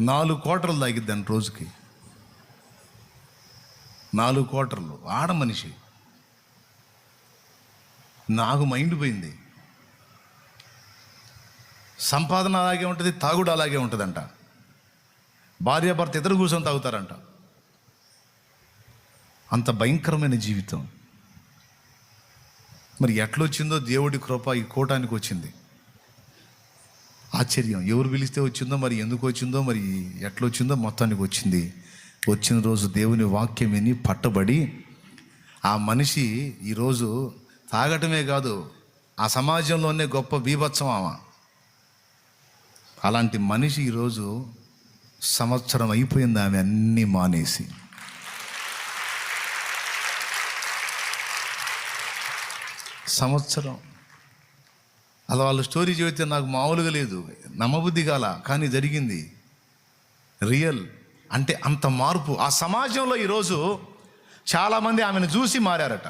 నాలుగు కోటలు తాగిద్దాను రోజుకి. నాలుగు కోటర్లు. ఆడ మనిషి. నాకు మైండ్ పోయింది. సంపాదన అలాగే ఉంటుంది తాగుడు అలాగే ఉంటుందంట. భార్యాభర్త ఇద్దరు కూర్చొని తాగుతారంట. అంత భయంకరమైన జీవితం. మరి ఎట్లొచ్చిందో దేవుడి కృప ఈ కూటానికి వచ్చింది ఆశ్చర్యం. ఎవరు పిలిస్తే వచ్చిందో మరి ఎందుకు వచ్చిందో మరి ఎట్లొచ్చిందో మొత్తానికి వచ్చింది. వచ్చిన రోజు దేవుని వాక్యం విని పట్టబడి ఆ మనిషి ఈరోజు తాగటమే కాదు ఆ సమాజంలోనే గొప్ప బీభత్సం ఆమె. అలాంటి మనిషి ఈరోజు సంవత్సరం అయిపోయింది ఆమె అన్నీ మానేసి. సంవత్సరం అలా వాళ్ళ స్టోరీ చెబితే నాకు మామూలుగా లేదు. నమ్మబుద్ధి కాల కానీ జరిగింది. రియల్. అంటే అంత మార్పు. ఆ సమాజంలో ఈరోజు చాలామంది ఆమెను చూసి మారారట.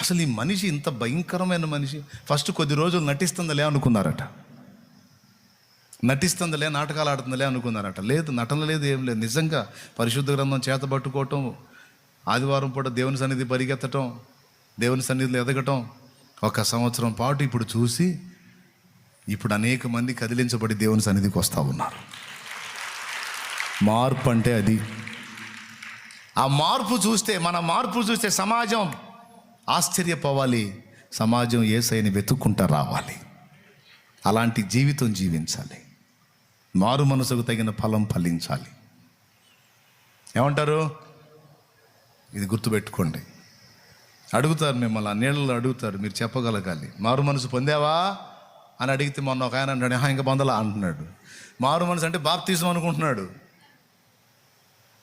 అసలు ఈ మనిషి ఇంత భయంకరమైన మనిషి. ఫస్ట్ కొద్ది రోజులు నటిస్తుందలే అనుకున్నారట. నటిస్తుందలే నాటకాలు ఆడుతుందలే అనుకున్నారట. లేదు నటన లేదు ఏం లేదు. నిజంగా పరిశుద్ధ గ్రంథం చేత పట్టుకోవటం ఆదివారం పూట దేవుని సన్నిధి పరిగెత్తటం దేవుని సన్నిధిలో ఎదగటం ఒక సంవత్సరం పాటు ఇప్పుడు చూసి ఇప్పుడు అనేక మంది కదిలించబడి దేవుని సన్నిధికి వస్తూ ఉన్నారు. మార్పు అంటే అది. ఆ మార్పు చూస్తే మన మార్పు చూస్తే సమాజం ఆశ్చర్యపోవాలి. సమాజం ఏసైని వెతుక్కుంటా రావాలి. అలాంటి జీవితం జీవించాలి. మారు మనసుకు తగిన ఫలం ఫలించాలి. ఏమంటారు? ఇది గుర్తుపెట్టుకోండి. అడుగుతారు మిమ్మల్ని ఆ నీళ్ళలో అడుగుతారు మీరు చెప్పగలగాలి. మారు మనసు పొందావా? అని అడిగితే మొన్న ఒక ఆయన అంటాడు ఇంకా పొందలా? అంటున్నాడు. మారు మనసు అంటే బాప్తీసం అనుకుంటున్నాడు.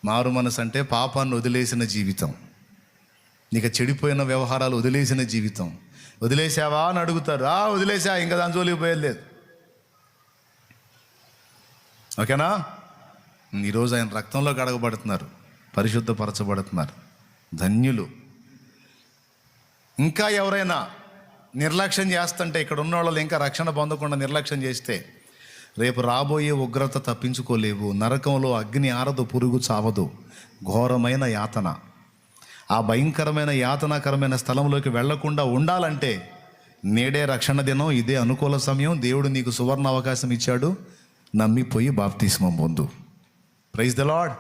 మారు మనసు అంటే పాపాన్ని వదిలేసిన జీవితం. నీకు చెడిపోయిన వ్యవహారాలు వదిలేసిన జీవితం. వదిలేసావా? అని అడుగుతారు. ఆ వదిలేసా ఇంకా దాని జోలికి పోయలేదు ఓకేనా? ఈరోజు ఆయన రక్తంలో గడగబడుతున్నారు పరిశుద్ధపరచబడుతున్నారు. ధన్యులు. ఇంకా ఎవరైనా నిర్లక్ష్యం చేస్తుంటే ఇక్కడ ఉన్న వాళ్ళు ఇంకా రక్షణ పొందకుండా నిర్లక్ష్యం చేస్తే రేపు రాబోయే ఉగ్రత తప్పించుకోలేవు. నరకంలో అగ్ని ఆరదు పురుగు చావదు. ఘోరమైన యాతన. ఆ భయంకరమైన యాతనాకరమైన స్థలంలోకి వెళ్ళకుండా ఉండాలంటే నేడే రక్షణ దినం ఇదే అనుకూల సమయం. దేవుడు నీకు సువర్ణ అవకాశం ఇచ్చాడు. నమ్మిపోయి బాప్తిస్మం పొందు. Praise the lord